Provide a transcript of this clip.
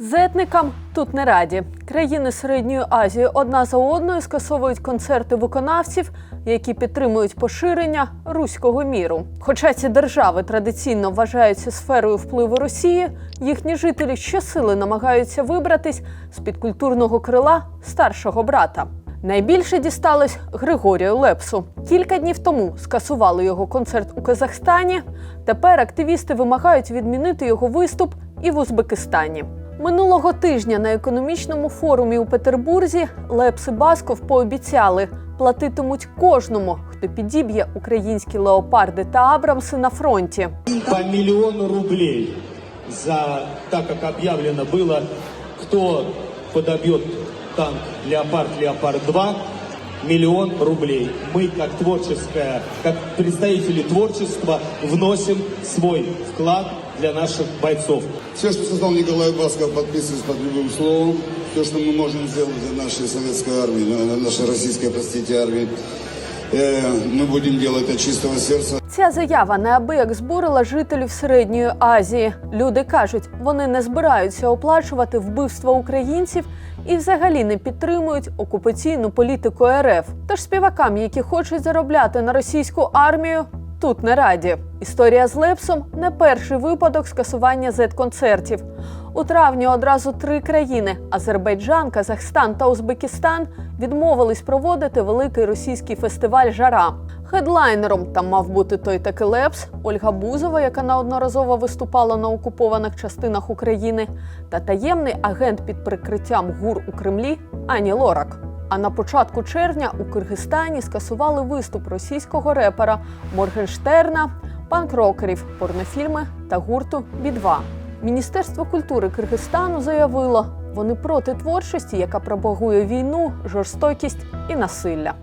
Зетникам тут не раді. Країни Середньої Азії одна за одною скасовують концерти виконавців, які підтримують поширення руського міру. Хоча ці держави традиційно вважаються сферою впливу Росії, їхні жителі щосили намагаються вибратись з під культурного крила старшого брата. Найбільше дісталось Григорію Лепсу. Кілька днів тому скасували його концерт у Казахстані. Тепер активісти вимагають відмінити його виступ і в Узбекистані. Минулого тижня на економічному форумі у Петербурзі Лепс і Басков пообіцяли платитимуть кожному, хто підіб'є українські леопарди та Абрамси на фронті. по миллиону рублей за так, как объявлено было, кто подобьет танк «Леопард», «Леопард-2», миллион рублей. Мы, как творческая, как представители творчества, вносим свой вклад для наших бойцов. Все, что создал Николай Басков, подписываюсь под любым словом. Все, что мы можем сделать для нашей советской армии, э, нашей российской, простите, армии, э, мы будем делать от чистого сердца. Ця заява неабияк збурила жителів Середньої Азії. Люди кажуть, вони не збираються оплачувати вбивства українців і взагалі не підтримують окупаційну політику РФ. Тож співакам, які хочуть заробляти на російську армію, тут не раді. Історія з Лепсом не перший випадок скасування зет-концертів. У травні одразу три країни Азербайджан, Казахстан та Узбекистан відмовились проводити великий російський фестиваль Жара. Хедлайнером там мав бути той таки Лепс, Ольга Бузова, яка неодноразово виступала на окупованих частинах України, та таємний агент під прикриттям гур у Кремлі Ані Лорак. А на початку червня у Киргизстані скасували виступ російського репера Моргенштерна, панк-рокерів, порнофільми та гурту «Бі-2». Міністерство культури Киргизстану заявило, вони проти творчості, яка пропагує війну, жорстокість і насилля.